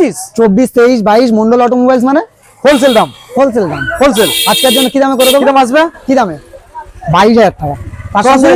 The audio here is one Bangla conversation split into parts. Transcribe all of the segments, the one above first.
পঁচিশ? চব্বিশ তেইশ বাইশ মন্ডল অটোমোবাইলস মানে হোলসেল দাম। হোলসেল দাম। হোলসেল আজকের জন্য কি দামে করে দেবো? কিরম আসবে? কি দামে? বাইশ হাজার টাকা। তার সঙ্গে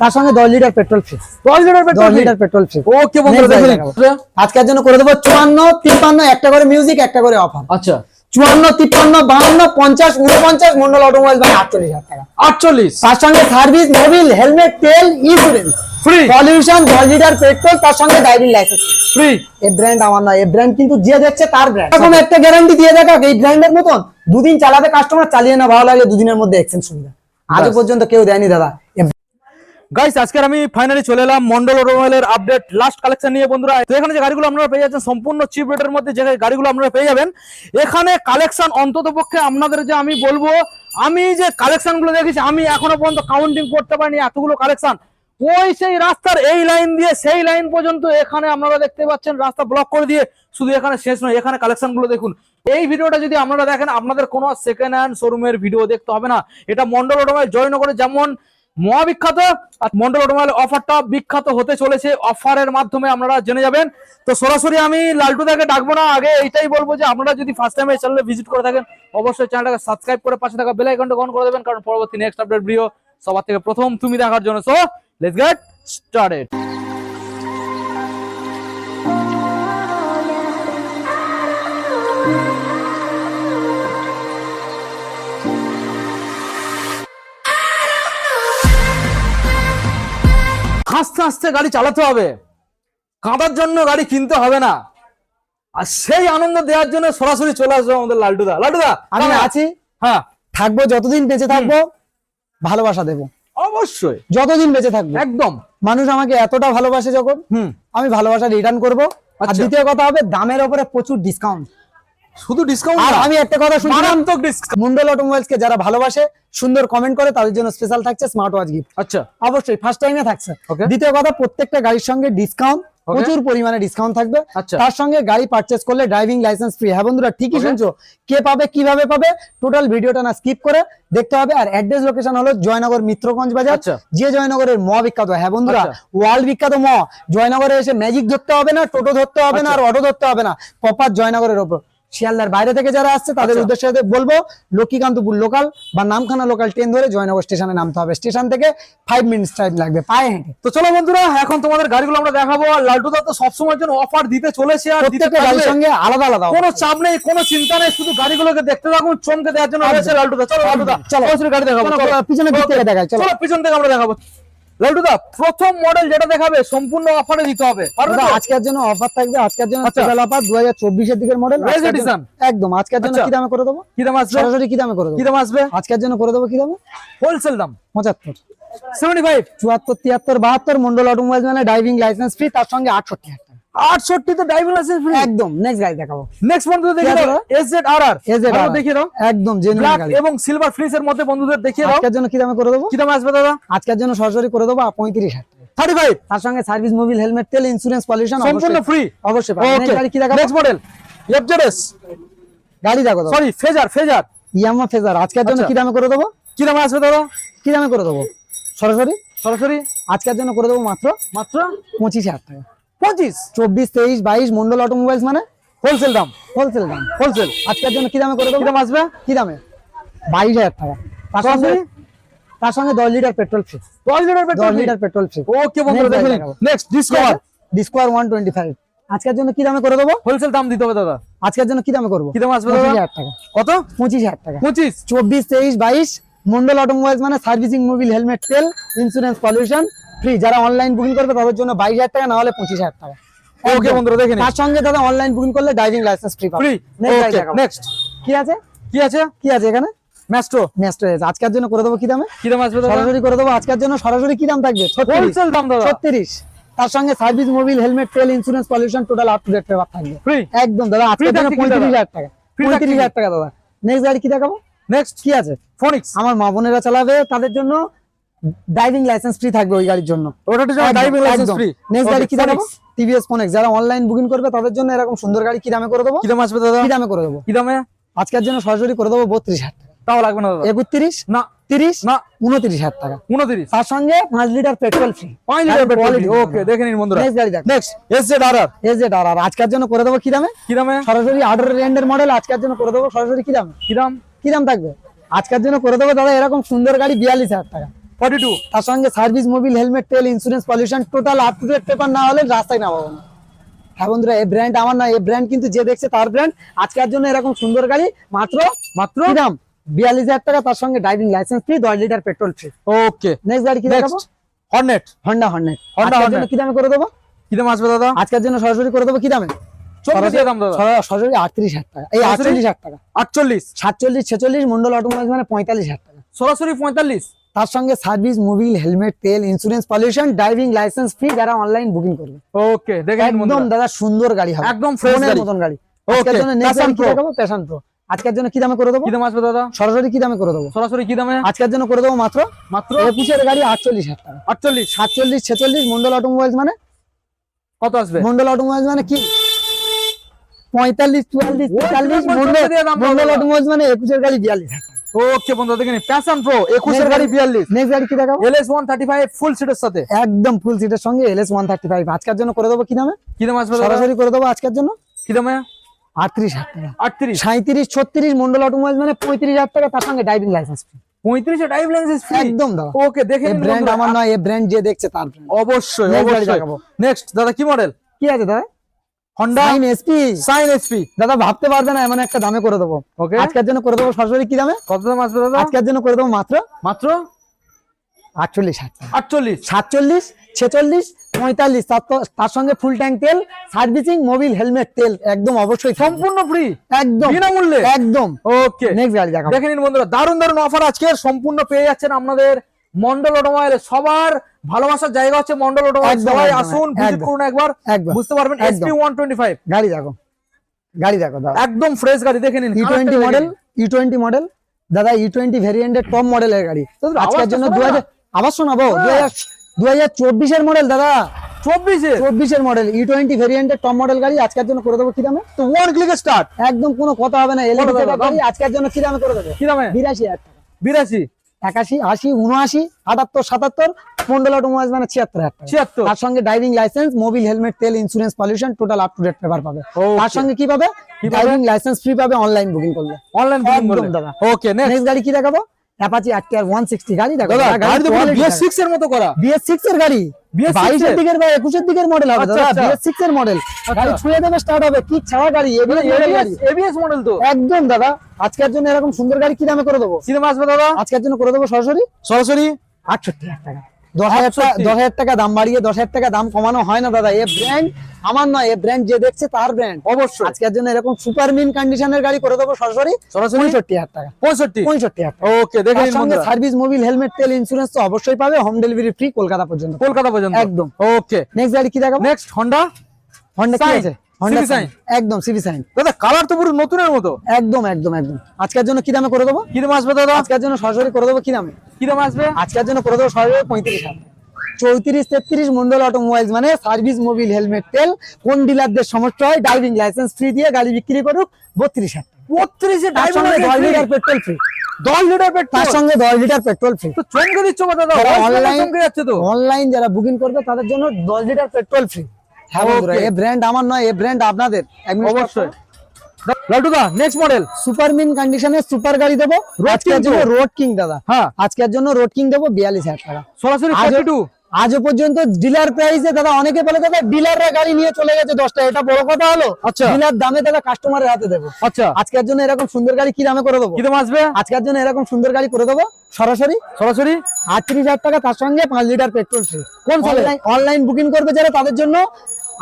তার সঙ্গে দশ লিটার পেট্রোল ফ্রি দশ লিটার দশ petrol litre petrol free okay বন্ধুরা আজকের জন্য করে দেবো চুয়ান্ন তিপ্পান্ন একটা করে মিউজিক একটা করে অফার আচ্ছা। চুয়ান্ন তিপ্পান্ন বাহান্ন পঞ্চাশ উনপঞ্চাশ মন্ডল অটোমোবাইল মানে আটচল্লিশ হাজার টাকা। আটচল্লিশ। তার সঙ্গে সার্ভিস মোবিল হেলমেট তেল insurance free pollution litre petrol তার সঙ্গে ড্রাইভিং লাইসেন্স ফ্রি এই ব্র্যান্ড আমার নয় এই ব্র্যান্ড কিন্তু যে দেখছে তার ব্র্যান্ড এরকম একটা গ্যারান্টি দিয়ে দেখা এই ব্র্যান্ডের মতন? দুদিন চালাবে কাস্টমার চালিয়ে না ভালো লাগলে দুদিনের মধ্যে এক্সচেঞ্জ সুবিধা। ব্যাস। পর্যন্ত কেউ দেয়নি দাদা। গাইস আজকের আমি ফাইনালি চলে এলাম মন্ডল অটোমোবাইলের আপডেট লাস্ট কালেকশন নিয়ে বন্ধুরা। তো এখানে যে গাড়িগুলো আপনারা পেয়ে যাচ্ছেন সম্পূর্ণ চিপ রেটের মধ্যে যে গাড়িগুলো আপনারা পেয়ে যাবেন এখানে কালেকশন অন্তত পক্ষে আপনাদের যে আমি বলব আমি যে কালেকশনগুলো দেখেছি আমি এখনও পর্যন্ত কাউন্টিং করতে পারিনি এতগুলো কালেকশন ওই সেই রাস্তার এই লাইন দিয়ে সেই লাইন পর্যন্ত এখানে আপনারা দেখতে পাচ্ছেন, রাস্তা ব্লক করে দিয়ে শুধু এখানে শেষ নয়, এখানে কালেকশনগুলো দেখুন। এই ভিডিওটা যদি আপনারা দেখেন, আপনাদের কোনো সেকেন্ড হ্যান্ড শোরুমের ভিডিও দেখতে হবে না। এটা মন্ডল অটোমোবাইল জয়নগরে যেমন মহাবিখ্যাত, আর মন্ডল অটোমোবাইল অফারটা বিখ্যাত হতে চলেছে। অফারের মাধ্যমে আপনারা জেনে যাবেন। তো সরাসরি আমি লালটুদাকে ডাকবো না, আগে এইটাই বলব যে আপনারা যদি ফার্স্ট টাইম এই চ্যানেলে ভিজিট করে থাকেন, অবশ্যই চ্যানেলটাকে সাবস্ক্রাইব করে পাশে থাকা বেল আইকনটা অন করে দেবেন, কারণ পরবর্তী নেক্সট আপডেট ভিডিও সবার থেকে প্রথম তুমি দেখার জন্য। সো লেটস গেট স্টার্টেড আস্তে আস্তে গাড়ি চালাতে হবে। কাঁদার জন্য গাড়ি কিনতে হবে না। আর সেই আনন্দ দেওয়ার জন্য সরাসরি চলে আসবে আমাদের লালটুদা। লালটুদা আমি? আছি। হ্যাঁ। থাকব যতদিন বেঁচে থাকব ভালোবাসা দেবো। অবশ্যই। যতদিন বেঁচে থাকব। একদম। মানুষ আমাকে এতটা ভালোবাসে যখন আমি ভালোবাসা রিটার্ন করব। আর আচ্ছা। দ্বিতীয় কথা হবে দামের ওপরে প্রচুর ডিসকাউন্ট শুধু ডিসকাউন্ট আর আমি একটা কথা শুনলাম মন্ডল অটোমোবাইলস কে যারা ভালোবাসে সুন্দর কমেন্ট করে তাদের জন্য স্পেশাল থাকছে স্মার্ট ওয়াচ গিফট আচ্ছা। অবশ্যই ফার্স্ট টাইমে থাকছে. দ্বিতীয় কথা প্রত্যেকটা গাড়ির সঙ্গে ডিসকাউন্ট প্রচুর পরিমাণে ডিসকাউন্ট থাকবে। আচ্ছা। তার সঙ্গে গাড়ি পারচেস করলে ড্রাইভিং লাইসেন্স ফ্রি হ্যাঁ বন্ধুরা ঠিকই শুনছো। কে পাবে কীভাবে পাবে টোটাল ভিডিওটা না স্কিপ করে দেখতে হবে। আর অ্যাড্রেস লোকেশন হলো জয়নগর মিত্রগঞ্জ বাজার। আচ্ছা। যে জয়নগরের ম বিখ্যাত হ্যাঁ বন্ধুরা আচ্ছা। ওয়ার্ল্ড বিখ্যাত ম। জয়নগরে এসে ম্যাজিক ধরতে হবে না টোটো ধরতে হবে না আর অটো ধরতে হবে না। প্রপার জয়নগরের ওপর। শিয়ালদার বাইরে থেকে যারা আসছে তাদের আচ্ছা। উদ্দেশ্যে বলব লক্ষ্মীকান্তপুর লোকাল বা নামখানা লোকাল ট্রেন ধরে জয়নগর স্টেশনে নামতে হবে স্টেশন থেকে ফাইভ মিনিটস টাইম লাগবে পায়ে হেঁটে তো চলো বন্ধুরা এখন তোমাদের গাড়িগুলো আমরা দেখাবো আর লালটুদা তো সবসময় জন্য অফার দিতে চলেছে আর প্রত্যেকটা গাড়ির সঙ্গে আলাদা আলাদা কোনো চাপ নেই কোনো চিন্তা নেই শুধু গাড়িগুলোকে দেখতে থাকুন চমকে দেওয়ার জন্য রয়েছে লালটুদা চলো লালটুদা চলো। গাড়ি দেখাবো পিছনে। দিক থেকে দেখাই। চলো পিছন থেকে আমরা দেখাবো লালটুদা প্রথম মডেল যেটা দেখাবে সম্পূর্ণ অফারে দিতে হবে? আজকের জন্য অফার থাকবে আজকের জন্য স্পেশাল অফার দু হাজার চব্বিশের দিকের মডেল একদম আজকের জন্য আচ্ছা। কি দামে করে দেবো? কি দাম আসবে? সরাসরি কি দামে করে কি দেবো দাম আসবে? আজকের জন্য করে দেবো কি দামে? হোলসেল দাম। পঁচাত্তর। সেভেন্টি ফাইভ চুয়াত্তর তিয়াত্তর বাহাত্তর মন্ডল অটোমোবাইল মানে ড্রাইভিং লাইসেন্স ফ্রি তার সঙ্গে আটষট্টি আটষট্টি তো ড্রাইভিং লাইসেন্স ফ্রি একদম। নেক্সট গাড়ি দেখাবো। নেক্সট বন্ধুদের দেখিয়ে কি আছে দাও S Z R R SZR দাও। একদম জেনুইন গাড়ি। এবং সিলভার ফ্লিসের মধ্যে বন্ধুদের দেখিয়ে দাও। আজকের জন্য কি দামে করে দেবো? কি দাম আসবে দাদা? আজকের জন্য সরাসরি করে দেবো পঁয়ত্রিশ হাজার টাকা। থার্টি ফাইভ তার সঙ্গে সার্ভিস মোবিল হেলমেট তেল ইন্স্যুরেন্স পলিউশন সম্পূর্ণ ফ্রি অবশ্যই। Next গাড়ি কি দেখাবো? নেক্সট মডেল এফজেডএস গাড়ি দেখো sorry Fazer Fazer Yamaha Fazer আজকের জন্য আচ্ছা। কি দামে করে দেবো? কি দাম আসবে দাদা? কি দামে করে দেবো? সরাসরি? সরাসরি? আজকের জন্য করে দেবো মাত্র মাত্র? পঁচিশ হাজার টাকা। পঁচিশ। চব্বিশ তেইশ বাইশ মন্ডল অটোমোবাইলস মানে হোলসেল দাম হোলসেল দাম হোলসেল আজকের জন্য কি দামে করে দেবো? দাম আসবে? কি দামে? বাইশ হাজার টাকা। তার সঙ্গে তার সঙ্গে দশ লিটার পেট্রোল ফ্রি দশ লিটার দশ লিটার পেট্রোল ফ্রি ওকে বন্ধুরা। Next Discover Discover one twenty five আজকের জন্য কি দামে করে দেবো? হোলসেল দাম দিতে হবে দাদা। আজকের জন্য কি দামে করব? কি দাম আসবে পঁচিশ হাজার টাকা। কত? পঁচিশ হাজার টাকা। পঁচিশ। চব্বিশ তেইশ বাইশ মন্ডল অটোমোবাইলস মানে সার্ভিসিং মোবিল হেলমেট তেল ইন্স্যুরেন্স পলিউশন ফ্রি যারা অনলাইন বুকিং করবে তাদের জন্য বাইশ হাজার টাকা না হলে পঁচিশ হাজার টাকা। ওকে বন্ধুরা দেখে তার সঙ্গে দাদা অনলাইন বুকিং করলে driving licence free free next কি আছে? কি আছে? কি আছে এখানে? ম্যাস্ট্রো নেক্সট আজকের জন্য করে দেবো কি দামে? কি দাম আসবে সরাসরি করে দেবো। আজকের জন্য সরাসরি কি দাম থাকবে? হোলসেল দাম দাদা। ছত্রিশ। তার সঙ্গে সার্ভিস মোবিল হেলমেট তেল insurance pollution total up to date paper থাকবে। একদম দাদা। আজকের জন্য পঁয়ত্রিশ হাজার টাকা। Free পঁয়ত্রিশ হাজার টাকা দাদা। নেক্সট গাড়ি কি দেখাবো? নেক্সট কি আছে? ফোনিক্স আমার মা বোনেরা চালাবে তাদের জন্য। ড্রাইভিং লাইসেন্স ফ্রি থাকবে ওই গাড়ির জন্য। ওটার জন্য ড্রাইভিং লাইসেন্স ফ্রি নেক্সট গাড়ি কি দেখাবো? টিভিএস যারা অনলাইন বুকিং করবে তাদের জন্য এরকম সুন্দর গাড়ি কি দামে করে দেবো? কি দাম আসবে দাদা? কি দামে করে দেবো? কি দামে? আজকের জন্য সরাসরি করে দেবো বত্রিশ হাজার তাও লাগবে না দাদা। একত্রিশ? না। ছত্রিশ না। উনত্রিশ হাজার টাকা। উনত্রিশ। তার সঙ্গে পাঁচ লিটার পেট্রোল ফ্রি পাঁচ লিটার পেট্রোল ওকে দেখে নিন বন্ধুরা। নেক্সট গাড়ি দেখ next S Z R R S Z R R আজকের জন্য করে দেবো কি দামে? কি দামে? সরাসরি আঠারো রেন্ডের মডেল আজকের জন্য করে দেবো। সরাসরি কি দামে? কি দাম? কি দাম থাকবে? আজকের জন্য করে দেবো দাদা এরকম সুন্দর গাড়ি বিয়াল্লিশ হাজার টাকা। Forty two. তার সঙ্গে সার্ভিস মোবিল হেলমেট তেল insurance pollution total up to date paper না হলে রাস্তায় নামাবো না। হ্যাঁ বন্ধুরা এই ব্র্যান্ড আমার না এই ব্র্যান্ড কিন্তু যে দেখছে তার ব্র্যান্ড আজকের জন্য এরকম সুন্দর গাড়ি মাত্র মাত্র দাম? বিয়াল্লিশ হাজার টাকা তার সঙ্গে ড্রাইভিং লাইসেন্স ফ্রি দশ litre petrol free okay next গাড়ি কি দেখাবো Hornet Honda Honda Honda Hornet। কি দামে করে দেবো? কি দাম আসবে দাদা? আজকের জন্য সরাসরি করে দেবো কি দামে? সরাসরি আটত্রিশ হাজার টাকা। এই আটচল্লিশ হাজার টাকা। আটচল্লিশ। সাতচল্লিশ ছেচল্লিশ মন্ডল অটোমোবাইল মানে পঁয়তাল্লিশ হাজার টাকা। সরাসরি পঁয়তাল্লিশ। তার সঙ্গে সার্ভিস মোবিল হেলমেট তেল insurance pollution driving licence free যারা অনলাইন বুকিং করবে। ওকে দেখে একদম দাদা সুন্দর গাড়ি হবে। একদম ফ্রেশ মনের গাড়ি। মতন গাড়ি। Okay, আজকের জন্য কি Pro। দেখাবো? প্যাশন প্রো আজকের জন্য কি দামে করে দেবো? কি দাম আসবে দাদা? সরাসরি কি দামে করে দেবো? সরাসরি কি দামে? আজকের জন্য করে দেবো মাত্র? মাত্র? একুশের গাড়ি আটচল্লিশ হাজার টাকা। আটচল্লিশ? সাতচল্লিশ ছেচল্লিশ মন্ডল অটোমোবাইলস মানে? কত আসবে? মন্ডল অটোমোবাইলস মানে কি? পঁয়তাল্লিশ চুয়াল্লিশ তেতাল্লিশ মন্ডল মন্ডল অটোমোবাইলস মানে একুশের গাড়ি বিয়াল্লিশ হাজার ওকে বন্ধু দেখে নিন। প্যাশন প্রো একুশের Next গাড়ি গাড়ি। বিয়াল্লিশ। নেক্সট গাড়ি কি দেখাবো? L S one thirty five full সিটের সাথে। একদম ফুল সিটের সঙ্গে এলএস ওয়ান থার্টি ফাইভ আজকের জন্য করে দেবো কি দামে? কি দাম আসবে সরাসরি করে দেবো আজকের জন্য। কি দামে আটত্রিশ হাজার টাকা। আটত্রিশ। সাঁত্রিশ ছত্রিশ মন্ডল অটোমোবাইল মানে পঁয়ত্রিশ হাজার টাকা তার সঙ্গে ড্রাইভিং লাইসেন্স পঁয়ত্রিশে ড্রাইভ লাইসেন্স ফ্রি একদম দাদা। ওকে দেখে ব্র্যান্ড আমার নয় এই ব্র্যান্ড যে দেখছে তার অবশ্যই অবশ্যই। নেক্সট দাদা কি মডেল কি আছে দাদা? Honda Shine SP Shine SP দাদা ভাবতে পারবে না এমন একটা দামে করে দেবো। ওকে আজকের জন্য করে দেবো সরাসরি কি দামে? কত দাম আসবে দাদা? আজকের জন্য করে দেবো মাত্র? মাত্র? আটচল্লিশ আটচল্লিশ। সাতচল্লিশ ছেচল্লিশ পঁয়তাল্লিশ। তার সঙ্গে ফুল ট্যাঙ্ক তেল সার্ভিসিং মোবিল হেলমেট তেল একদম অবশ্যই সম্পূর্ণ ফ্রি একদম। বিনামূল্যে? একদম। ওকে নেক্সট গাড়ি দেখাবো। দেখে নিন বন্ধুরা দারুণ দারুণ অফার আজকে সম্পূর্ণ পেয়ে যাচ্ছেন আপনাদের মন্ডল অটোমোবাইল সবার ভালোবাসার জায়গা হচ্ছে মন্ডল অটোমোবাইল। সবাই আসুন ভিজিট করুন একবার বুঝতে পারবেন। এসপি ওয়ান টোয়েন্টি ফাইভ গাড়ি দেখো গাড়ি দেখো দাদা। একদম ফ্রেশ গাড়ি দেখে নিন E twenty model E twenty model দাদা ই টোয়েন্টি ভেরিয়েন্টের টপ মডেলের গাড়ি। আজকের জন্য শোনো দু না। হাজার আবার শোনাবো হ্যাঁ। দু হাজার দু হাজার চব্বিশের মডেল দাদা। চব্বিশে চব্বিশের মডেল ই টোয়েন্টি ভেরিয়েন্টের টপ মডেল গাড়ি। আজকের জন্য করে দেবো কি দামে? তো ওয়ান ক্লিকে স্টার্ট একদম কোনো কথা হবে না এলইডি গাড়ি আজকের জন্য কি দামে করে দেবো? কি দামে? বিরাশি হাজার টাকা। বিরাশি? একাশি আশি উনআশি আটাত্তর সাতাত্তর মন্ডল অটোমোবাইল মানে ছিয়াত্তর হাজার ছিয়াত্তর? তার সঙ্গে ড্রাইভিং লাইসেন্স মোবিল হেলমেট তেল insurance pollution total up to date paper পাবে। তার সঙ্গে কি পাবে? ড্রাইভিং লাইসেন্স ফ্রি পাবে অনলাইন বুকিং করলে। অনলাইন বুকিং দাদা। ওকে নেক্সট গাড়ি কি দেখাবো? অ্যাপাচি আরটিআর 160 গাড়ি দেখো গাড়ি তো বিএস সিক্স এর মতো করা। BS6 এর গাড়ি। BS6 এর? দিকের বা 21 এর দিকের মডেল হবে আচ্ছা, দাদা আচ্ছা। BS6 এর মডেল গাড়ি আচ্ছা। ছুঁয়ে দেবে স্টার্ট হবে। কি ছাড়া গাড়ি এবিএস এবিএস মডেল তো। একদম দাদা। আজকের জন্য এরকম সুন্দর গাড়ি কি দামে করে দেবো? সিনেমা আসবে দাদা? আজকের জন্য করে দেবো সরাসরি? সরাসরি? আটষট্টি হাজার টাকা। দশ হাজার টাকা দশ হাজার টাকা দাম বাড়িয়ে দশ হাজার টাকা দাম কমানো হয় না দাদা। এ ব্র্যান্ড আমার নয় এ ব্র্যান্ড যে দেখছে তার ব্র্যান্ড অবশ্যই। আজকের জন্য এরকম সুপার মিন কন্ডিশনের গাড়ি করে দেবো সরাসরি। সরাসরি? পঁয়ষট্টি হাজার টাকা। পঁয়ষট্টি? পঁয়ষট্টি হাজার ওকে দেখে সঙ্গে সার্ভিস মোবিল হেলমেট তেল ইন্স্যুরেন্স তো অবশ্যই পাবে। হোম ডেলিভারি ফ্রি কলকাতা পর্যন্ত। কলকাতা পর্যন্ত। একদম। ওকে নেক্সট গাড়ি কি দেখাবো? নেক্সট হন্ডা হন্ডা কি আছে? হন্ডা CV একদম সিভি সাইন দাদা কালার তো পুরো নতুনের মতো। একদম একদম একদম। আজকের জন্য কি দামে করে দেবো? কি দাম আসবে দাদা? আজকের জন্য সরাসরি করে দেবো কি দামে? কি দাম আসবে? আজকের জন্য করে দেবো সরাসরি পঁয়ত্রিশ হাজার। চৌত্রিশ তেত্রিশ মন্ডল অটোমোবাইলস মানে সার্ভিস মোবিল হেলমেট তেল কোন ডিলারদের সমস্যা হয় ড্রাইভিং লাইসেন্স ফ্রি দিয়ে গাড়ি বিক্রি করুক বত্রিশ হাজার। বত্রিশে লিটার পেট্রোল ফ্রি দশ লিটার পেট্রোল তার সঙ্গে দশ লিটার পেট্রোল ফ্রি চমকে দিচ্ছ দাদা যাচ্ছে তো। অনলাইন যারা বুকিং করবে তাদের জন্য দশ লিটার পেট্রোল ফ্রি হ্যাঁ বন্ধুরা Okay. এই ব্র্যান্ড আমার নয় এই ব্র্যান্ড আপনাদের। অবশ্যই। লাটু নেক্সট মডেল সুপার মিন কন্ডিশনে সুপার গাড়ি দেবো। আজকের জন্য রোড কিং দাদা। হ্যাঁ। আজকের জন্য রোড কিং দেবো বিয়াল্লিশ হাজার টাকা। সরাসরি আজও- ফর্টি টু আজও পর্যন্ত ডিলার প্রাইসে দাদা অনেকে বলে দাদা ডিলাররা গাড়ি নিয়ে চলে গেছে দশটা এটা বড় কথা হলো। আচ্ছা। ডিলার দামে দাদা কাস্টমারের হাতে দেবো। আচ্ছা। আজকের জন্য এরকম সুন্দর গাড়ি কি দামে করে দেবো? কি দাম আসবে? আজকের জন্য এরকম সুন্দর গাড়ি করে দেবো। সরাসরি? সরাসরি? আটত্রিশ হাজার টাকা তার সঙ্গে পাঁচ লিটার পেট্রোল কোন অনলাইন বুকিং করবে যারা তাদের জন্য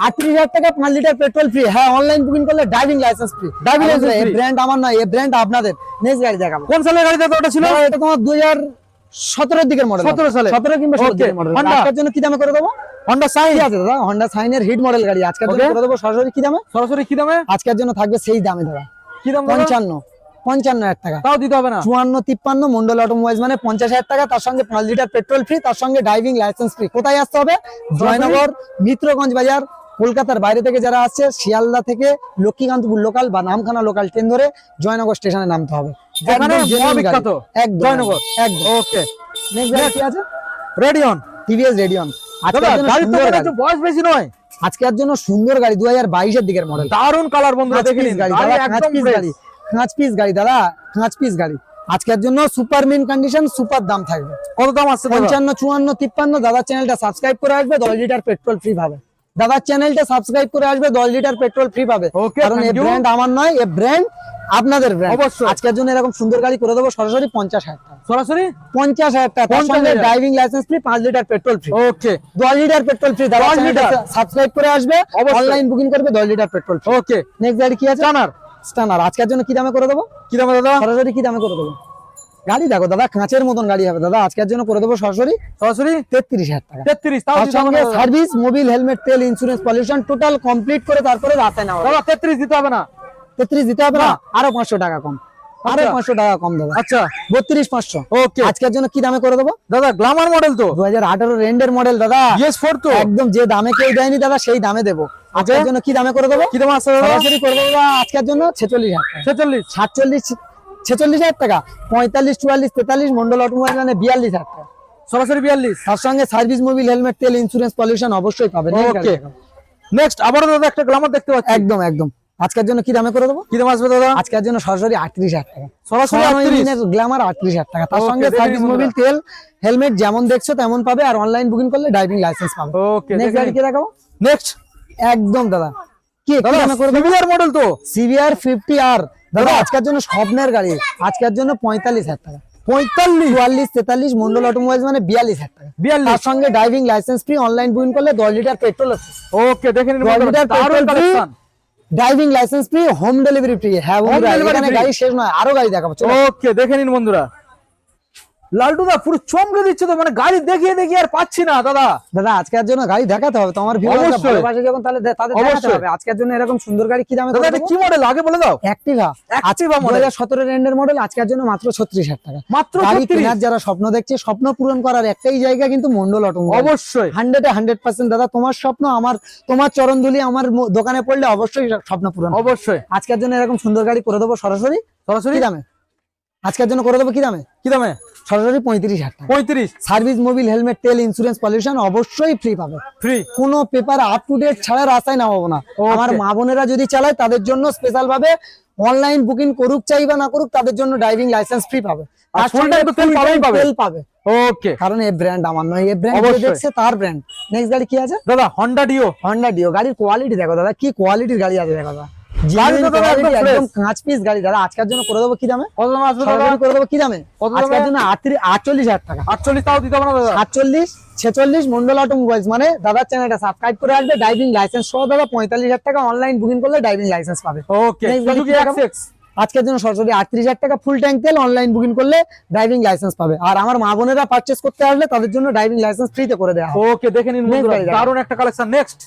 আটত্রিশ হাজার টাকা পাঁচ লিটার পেট্রোল ফ্রি হ্যাঁ অনলাইন বুকিং করলে driving licence free Driving license free। Brand আমার নয় এই ব্র্যান্ড আপনাদের। নেক্সট গাড়ি দেখাবো। কোন সালের গাড়ি দাদা ওটা ছিল? এটা তোমার দুই হাজার সতেরোর দিকের মডেল 17 সালে। সতেরো কিংবা মডেল জন্য কি দামে করে দেবো? হন্ডা সাইন আছে দাদা হন্ডা সাইনের হিট মডেল গাড়ি। আজকের জন্য করে দেবো। সরাসরি কি দামে? সরাসরি কি দামে? আজকের জন্য থাকবে সেই দামে দাদা। কি দাম পঞ্চান্ন। পঞ্চান্ন হাজার টাকা। তাও দিতে হবে না? চুয়ান্ন তিপ্পান্ন মন্ডল অটোমোবাইলস মানে পঞ্চাশ হাজার টাকা তার সঙ্গে পাঁচ লিটার পেট্রোল ফ্রি তার সঙ্গে ড্রাইভিং লাইসেন্স ফ্রি কোথায় আসতে হবে? জয়নগর মিত্রগঞ্জ বাজার কলকাতার বাইরে থেকে যারা আসছে শিয়ালদা থেকে লক্ষ্মীকান্তপুর লোকাল বা নামখানা লোকাল ট্রেন ধরে জয়নগর স্টেশনে নামতে হবে। যেখানে একদম genuine মহাবিখ্যাত গাড়ি। একদম জয়নগর। ওকে। নেক্সট গাড়ি কি আছে? রেডিয়ন টিভিএস রেডিয়ন জন্য সুন্দর গাড়ি। হচ্ছে বয়স বেশি নয়। আজকের জন্য সুন্দর গাড়ি দু হাজার বাইশের দিকের মডেল দারুণ কালার বন্ধুরা গাড়ি পিস গাড়ি দাদা কাঁচ পিস গাড়ি আজকের জন্য সুপার মিন কন্ডিশন সুপার দাম থাকবে। কত দাম আসছে পঞ্চান্ন চুয়ান্ন তিপ্পান্ন দাদার চ্যানেলটা সাবস্ক্রাইব করে আসবে দশ লিটার পেট্রোল ফ্রি পাবে। দাদার চ্যানেলটা সাবস্ক্রাইব করে আসবে দশ লিটার পেট্রোল ফ্রি পাবে। কারণ এই ব্র্যান্ড আমার নয় এই ব্র্যান্ড আপনাদের ব্র্যান্ড অবশ্যই। আজকের জন্য এরকম সুন্দর গাড়ি করে দেবো সরাসরি পঞ্চাশ হাজার টাকা। সরাসরি? পঞ্চাশ হাজার টাকা ড্রাইভিং লাইসেন্স ফ্রি পাঁচ লিটার পেট্রোল ফ্রি ওকে দশ লিটার পেট্রোল ফ্রি দাদা 10 লিটার। সাবস্ক্রাইব করে আসবে অনলাইন বুকিং করবে দশ litre petrol free okay next গাড়ি কি আছে? জানার স্টানার আজকের জন্য কি দামে করে দেবো? কি দাম দাদা? সরাসরি কি দামে করে দেবো? গাড়ি দেখো দাদা কাঁচের মতন গাড়ি হবে দাদা। আজকের জন্য করে দেবো সরাসরি সরাসরি তেত্রিশ হাজার টাকা। তেত্রিশ তার সঙ্গে সার্ভিস মোবিল হেলমেট তেল ইন্স্যুরেন্স পলিউশন টোটাল কমপ্লিট করে তারপরে রাস্তায় নেওয়া দাদা তেত্রিশ দিতে হবে না। তেত্রিশ দিতে হবে না। আরও পাঁচশো টাকা কম। আরও আচ্ছা। পাঁচশো টাকা কম দাদা। আচ্ছা। বত্রিশ পাঁচশো। ওকে। আজকের জন্য কি দামে করে দেবো? দাদা গ্লামার মডেল তো। দু হাজার আঠারো রেন্ডের মডেল দাদা। ফোর তো। একদম যে দামে কেউ দেয়নি দাদা সেই দামে দেবো। আজকের জন্য কি দামে করে দেবো? কি দাম আসছে দাদা? করে দেবো আজকের জন্য ছেচল্লিশ হাজার ছেচল্লিশ। সাতচল্লিশ ছেচল্লিশ হাজার টাকা পঁয়তাল্লিশ চুয়াল্লিশ তেতাল্লিশ মন্ডল অটোমোবাইল মানে বিয়াল্লিশ হাজার টাকা। সরাসরি বিয়াল্লিশ? তার সঙ্গে সার্ভিস মোবিল হেলমেট তেল ইন্স্যুরেন্স পলিউশন অবশ্যই পাবেন। ওকে নেক্সট আবারও দাদা একটা গ্লামার দেখতে পাচ্ছি। একদম একদম। আজকের জন্য কি দামে করে দেবো? কি দাম আসবে দাদা? আজকের জন্য সরাসরি আটত্রিশ হাজার টাকা। সরাসরি সরাসরি 38 গ্ল্যামার আটত্রিশ হাজার টাকা। তার সঙ্গে সার্ভিস মোবিল তেল হেলমেট যেমন দেখছ তেমন পাবে আর অনলাইন বুকিং করলে ড্রাইভিং লাইসেন্স পাবে। ওকে নেক্সট গাড়ি কি দেখাবো? নেক্সট একদম দাদা। কি দাদা সিভিআর মডেল তো। সিভিআর ফিফটি আর দাদা। আজকের জন্য স্বপ্নের গাড়ি। আজকের জন্য পঁয়তাল্লিশ হাজার টাকা। পঁয়তাল্লিশ? চুয়াল্লিশ তেতাল্লিশ মন্ডল অটোমোবাইলস মানে বিয়াল্লিশ হাজার টাকা। বিয়াল্লিশ? তার সঙ্গে driving licence free online booking করলে দশ লিটার পেট্রোল আছে। ওকে দেখে নিন দশ litre petrol driving licence free home delivery free হ্যাঁ। গাড়ি শেষ নয় আরও গাড়ি দেখাবো ওকে দেখে নিন বন্ধুরা। লালটু দা পুরো চমকে দিচ্ছে তো মানে গাড়ি দেখিয়ে দেখিয়ে আর পাচ্ছি না দাদা। দাদা আজকের জন্য গাড়ি দেখাতে হবে তোমার ভালোবাসে যখন তাহলে তাদের দেখাতে হবে। আজকের জন্য এরকম সুন্দর গাড়ি কি দামে দাদা এটা কি মডেল আগে বলে দাও। অ্যাক্টিভা সতেরো রেন্ডের মডেল আজকের জন্য মাত্র ছত্রিশ হাজার টাকা। মাত্র গাড়ি 36 কেনার যারা স্বপ্ন দেখছে স্বপ্ন পূরণ করার একটাই জায়গা কিন্তু মন্ডল অটোমোবাইল অবশ্যই। হান্ড্রেডে হান্ড্রেড পার্সেন্ট দাদা তোমার স্বপ্ন আমার তোমার চরণ ধুলি আমার দোকানে পড়লে অবশ্যই স্বপ্ন পূরণ অবশ্যই। আজকের জন্য এরকম সুন্দর গাড়ি করে দেবো সরাসরি। সরাসরি? দামে? আজকের জন্য করে দেবো কি দামে? কি দামে? সরাসরি পঁয়ত্রিশ হাজার টাকা। পঁয়ত্রিশ? সার্ভিস মোবিল হেলমেট তেল ইন্স্যুরেন্স পলিউশন অবশ্যই ফ্রি পাবে। ফ্রি কোনো পেপার আপ টু ডেট ছাড়া রাস্তায় নামাবো না। আমার মা বোনেরা যদি চালায় তাদের জন্য স্পেশাল ভাবে অনলাইন বুকিং করুক চাই বা না করুক তাদের জন্য ড্রাইভিং লাইসেন্স ফ্রি পাবে। তেল। ওকে কারণ এই ব্র্যান্ড আমার নয় এই ব্র্যান্ড। দেখছে তার ব্র্যান্ড নেক্সট গাড়ি কি আছে? দাদা হন্ডা ডিও হন্ডা ডিও গাড়ির কোয়ালিটি দেখো দাদা কি কোয়ালিটির গাড়ি আছে দেখো দাদা। একদম কাঁচ পিস গাড়ি। দাদা আজকের জন্য করে দেবো কি দামে? কত দাম আসবে করে দেবো কি দামে? আজকের জন্য আটচল্লিশ হাজার টাকা। আটচল্লিশ তাও দিতে হবে দাদা? সাতচল্লিশ ছেচল্লিশ মন্ডল অটোমোবাইলস মানে দাদার চ্যানেলটা সাবস্ক্রাইব করে আসবে ড্রাইভিং লাইসেন্স সহ দাদা পঁয়তাল্লিশ হাজার টাকা অনলাইন বুকিং করলে ড্রাইভিং লাইসেন্স পাবে। ওকে আজকের জন্য সরাসরি আটত্রিশ হাজার টাকা ফুল ট্যাঙ্ক তেল অনলাইন বুকিং করলে ড্রাইভিং লাইসেন্স পাবে। আর আমার মা বোনেরা পারচেস করতে আসলে তাদের জন্য ড্রাইভিং লাইসেন্স ফ্রিতে করে দেওয়া ওকে দেখে নিন। দারুণ একটা collection next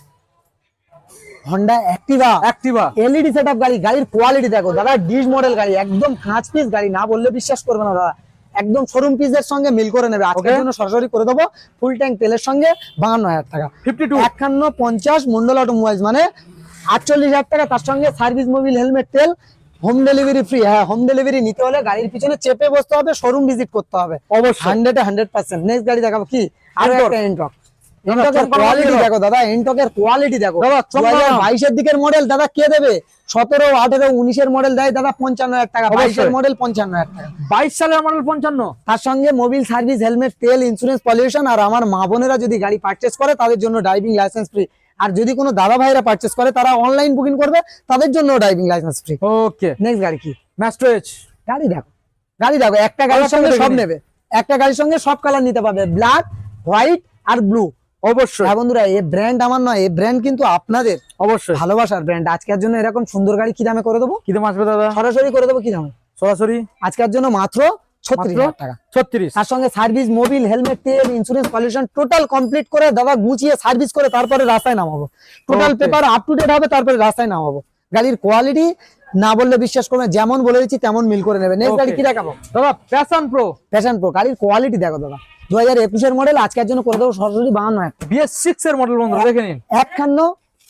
Honda Activa Activa LED setup গাড়ি গাড়ির কোয়ালিটি দেখো দাদা মডেল গাড়ি একদম কাঁচ পিস গাড়ি না বললে বিশ্বাস করবে না দাদা। একদম শোরুম পিসের সঙ্গে মিল করে নেবে। আজকের জন্য সরাসরি করে দেবো ফুল ট্যাঙ্ক তেলের সঙ্গে বাহান্ন হাজার টাকা। ফিফটি টু একান্ন পঞ্চাশ মন্ডল অটোমোবাইলস মানে আটচল্লিশ হাজার টাকা তার সঙ্গে সার্ভিস মোবিল হেলমেট তেল হোম ডেলিভারি ফ্রি হ্যাঁ হোম ডেলিভারি নিতে হলে গাড়ির পিছনে চেপে বসতে হবে শোরুম ভিজিট করতে হবে। অবশ্যই। হান্ড্রেড হান্ড্রেড পার্সেন্ট নেক্সট গাড়ি দেখাবো কি? আর। একটা কোয়ালিটি দেখো দাদা এন্টকের কোয়ালিটি দেখো। বাইশের দিকের মডেল দাদা কে দেবে? সতেরো আঠেরো উনিশের মডেল দেয় দাদা পঞ্চান্ন হাজার টাকা। বাইশের মডেল পঞ্চান্ন হাজার টাকা। বাইশ সালের মডেল পঞ্চান্ন? তার সঙ্গে মোবিল সার্ভিস হেলমেট তেল ইন্স্যুরেন্স পলিউশন আর আমার মা বোনেরা যদি গাড়ি পারচেস করে তাদের জন্য ড্রাইভিং লাইসেন্স ফ্রি আর যদি কোনো দাদা ভাইরা পারচেস করে তারা অনলাইন বুকিং করবে তাদের জন্য driving licence free okay next গাড়ি কি? গাড়ি দেখো। গাড়ি দেখো একটা গাড়ির সঙ্গে সব নেবে। একটা গাড়ির সঙ্গে সব কালার নিতে পারবে। ব্ল্যাক হোয়াইট আর ব্লু অবশ্যই। হ্যাঁ বন্ধুরা এই ব্র্যান্ড আমার নয় এই ব্র্যান্ড কিন্তু আপনাদের অবশ্যই। ভালোবাসার ব্র্যান্ড আজকের জন্য এরকম সুন্দর গাড়ি কি দামে করে দেবো? কি দাম আসবে দাদা? সরাসরি করে দেবো কি দামে? সরাসরি? আজকের জন্য মাত্র ছত্রিশ টাকা। ছত্রিশ। তার সঙ্গে সার্ভিস মোবিল হেলমেট তেল ইন্স্যুরেন্স পলিউশন টোটাল কমপ্লিট করে দাদা গুছিয়ে সার্ভিস করে তারপরে রাস্তায় নামাবো। Total paper up to date হবে তারপরে রাস্তায় নামাবো। গাড়ির কোয়ালিটি না বললে বিশ্বাস করবে যেমন বলে দিচ্ছি তেমন মিল করে নেবে। নেক্সট গাড়ি. কি দেখাবো? দাদা প্যাশন প্রো প্যাশন প্রো গাড়ির কোয়ালিটি দেখো দাদা। দু হাজার একুশের মডেল আজকের জন্য করে দেবো সরাসরি বাহান্ন টাকা। বিএস সিক্স এর মডেল বন্ধুরা দেখে নিন। একখান্ন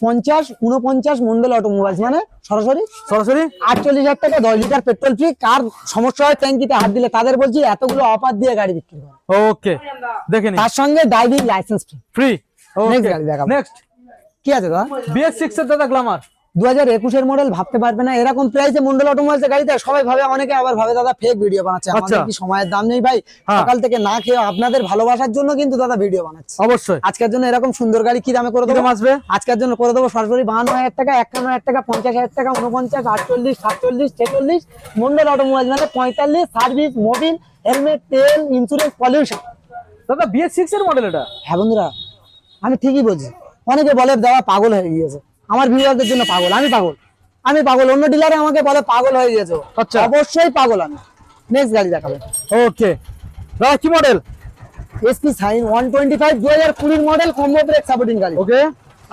পঞ্চাশ উনপঞ্চাশ মন্ডল অটোমোবাইলস মানে সরাসরি সরাসরি? আটচল্লিশ হাজার টাকা দশ লিটার পেট্রোল ফ্রি কার সমস্যা হয় ট্যাঙ্কিতে হাত দিলে তাদের বলছি এতগুলো অফার দিয়ে গাড়ি বিক্রি করে। ওকে দেখে তার সঙ্গে ড্রাইভিং লাইসেন্স ফ্রি ফ্রি গাড়ি দেখাবো। নেক্সট কি আছে দাদা? বিএস সিক্স এর দাদা গ্লামার দু হাজার একুশের মডেল ভাবতে পারবে না। এরকম প্রাইসে মন্ডল অটোমোবাইলস গাড়িতে সবাই ভাবে অনেকে আবার ভাবে দাদা ফেক ভিডিও বানাচ্ছে। আমাদের আচ্ছা। কি সময়ের দাম নেই ভাই? হ্যাঁ। সকাল থেকে না খেয়ে আপনাদের ভালোবাসার জন্য কিন্তু দাদা ভিডিও বানাচ্ছে। অবশ্যই। আজকের জন্য এরকম সুন্দর গাড়ি কি দামে করে দেবো? আসবে? আজকের জন্য করে দেবো সরাসরি বাহান্ন হাজার টাকা একান্ন হাজার টাকা পঞ্চাশ হাজার টাকা উনপঞ্চাশ আটচল্লিশ সাতচল্লিশ ছেচল্লিশ। মন্ডল অটোমোবাইল মানে পঁয়তাল্লিশ সার্ভিস মোবিল হেলমেট তেল ইন্স্যুরেন্স পলিউশন দাদা বিএস সিক্স এর মডেল এটা? হ্যাঁ বন্ধুরা আমি ঠিকই বলছি। অনেকে বলে দাদা পাগল হয়ে গিয়েছে। আমার ভিউয়ারদের জন্য পাগল আমি পাগল। আমি পাগল অন্য ডিলারে আমাকে বলে পাগল হয়ে গিয়েছে। আচ্ছা। অবশ্যই পাগল আমি। নেক্সট গাড়ি দেখাবে। ওকে দাদা কি model SP shine one twenty five দু হাজার কুড়ির মডেল কম্বো ব্রেক সাপোর্টিং গাড়ি। ওকে